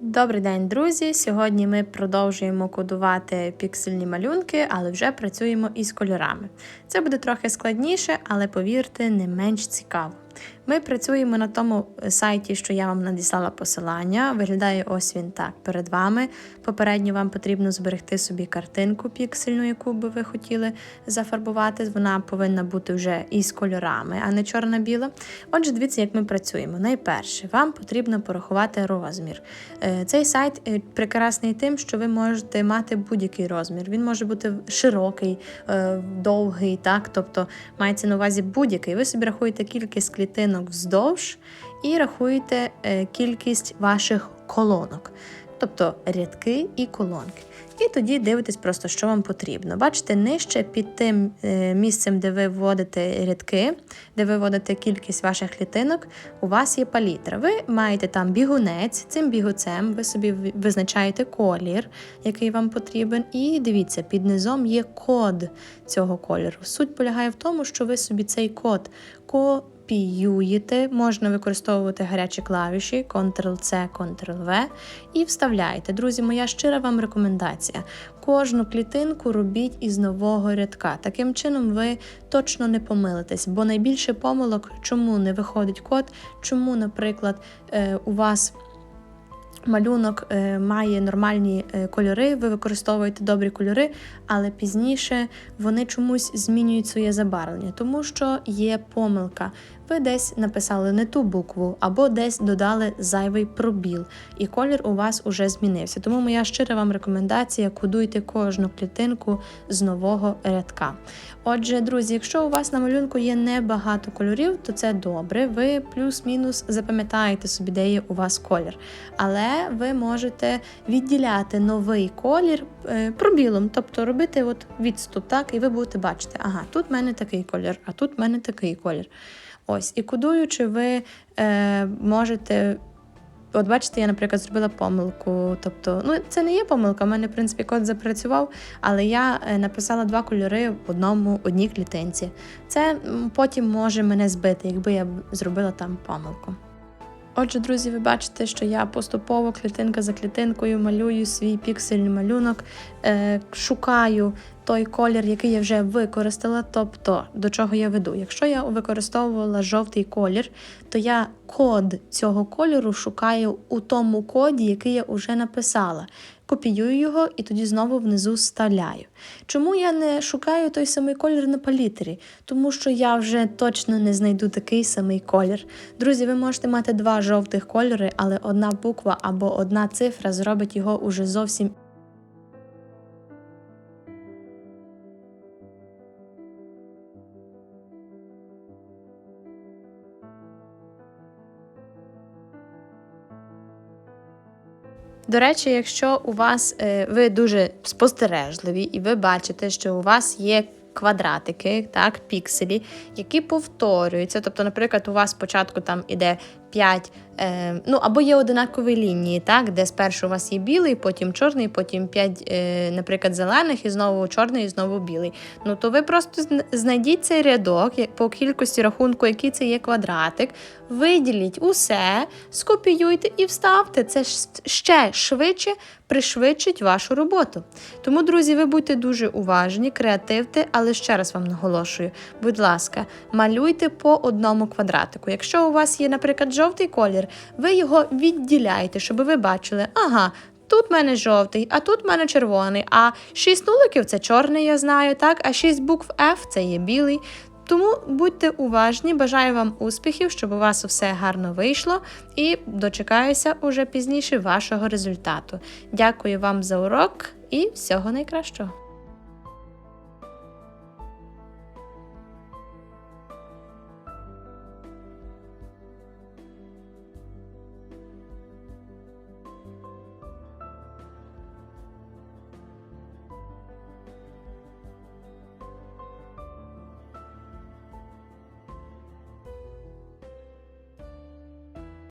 Добрий день, друзі! Сьогодні ми продовжуємо кодувати піксельні малюнки, але вже працюємо із кольорами. Це буде трохи складніше, але повірте, не менш цікаво. Ми працюємо на тому сайті, що я вам надіслала посилання. Виглядає ось він так перед вами. Попередньо вам потрібно зберегти собі картинку піксельну, яку би ви хотіли зафарбувати. Вона повинна бути вже із кольорами, а не чорна-біла. Отже, дивіться, як ми працюємо. Найперше, вам потрібно порахувати розмір. Е, цей сайт е, прекрасний тим, що ви можете мати будь-який розмір. Він може бути широкий, е, довгий, так, тобто мається на увазі будь-який. Ви собі рахуєте кількість клітинок вздовж і рахуєте кількість ваших колонок, тобто рядки і колонки. І тоді дивитесь просто, що вам потрібно. Бачите, нижче під тим е, місцем, де ви вводите рядки, де ви вводите кількість ваших клітинок, у вас є палітра. Ви маєте там бігунець, цим бігуцем ви собі визначаєте колір, який вам потрібен. І дивіться, під низом є код цього кольору. Суть полягає в тому, що ви собі цей код копіюєте, можна використовувати гарячі клавіші Ctrl-C, Ctrl-V і вставляєте. Друзі, моя щира вам рекомендація. Кожну клітинку робіть із нового рядка. Таким чином, ви точно не помилитесь, бо найбільше помилок, чому не виходить код, чому, наприклад, е, у вас. Малюнок е, має нормальні е, кольори, ви використовуєте добрі кольори, але пізніше вони чомусь змінюють своє забарвлення, тому що є помилка ви десь написали не ту букву, або десь додали зайвий пробіл, і колір у вас уже змінився. Тому моя щира вам рекомендація: кодуйте кожну клітинку з нового рядка. Отже, друзі, якщо у вас на малюнку є небагато кольорів, то це добре. Ви плюс-мінус запам'ятаєте собі, де є у вас колір. Але ви можете відділяти новий колір е, пробілом, тобто робити от відступ, так, і ви будете бачити, ага, тут в мене такий колір, а тут в мене такий колір. Ось, і кодуючи, ви е, можете. От бачите, я, наприклад, зробила помилку. Тобто, ну це не є помилка, у мене, в принципі, код запрацював, але я е, написала два кольори в одному одній клітинці. Це потім може мене збити, якби я зробила там помилку. Отже, друзі, ви бачите, що я поступово клітинка за клітинкою малюю свій піксельний малюнок, е, шукаю той колір, який я вже використала. Тобто, до чого я веду. Якщо я використовувала жовтий колір, то я код цього кольору шукаю у тому коді, який я вже написала. Копіюю його і тоді знову внизу вставляю. Чому я не шукаю той самий колір на палітрі? Тому що я вже точно не знайду такий самий колір. Друзі, ви можете мати два жовтих кольори, але одна буква або одна цифра зробить його уже зовсім. До речі, якщо у вас е, ви дуже спостережливі і ви бачите, що у вас є квадратики, так, пікселі, які повторюються. Тобто, наприклад, у вас спочатку там іде 5, е, ну або є одинакові лінії, так, де спершу у вас є білий, потім чорний, потім 5, е, наприклад, зелених, і знову чорний, і знову білий. Ну то ви просто знайдіть цей рядок по кількості рахунку, який це є квадратик, виділіть усе, скопіюйте і вставте. Це ще швидше пришвидшить вашу роботу. Тому, друзі, ви будьте дуже уважні, креативте, але ще раз вам наголошую, будь ласка, малюйте по одному квадратику. Якщо у вас є, наприклад, жовтий колір, ви його відділяєте, щоб ви бачили, ага. Тут в мене жовтий, а тут в мене червоний. А шість нуликів це чорний, я знаю, так? А шість букв F це є білий. Тому будьте уважні, бажаю вам успіхів, щоб у вас все гарно вийшло, і дочекаюся уже пізніше вашого результату. Дякую вам за урок і всього найкращого!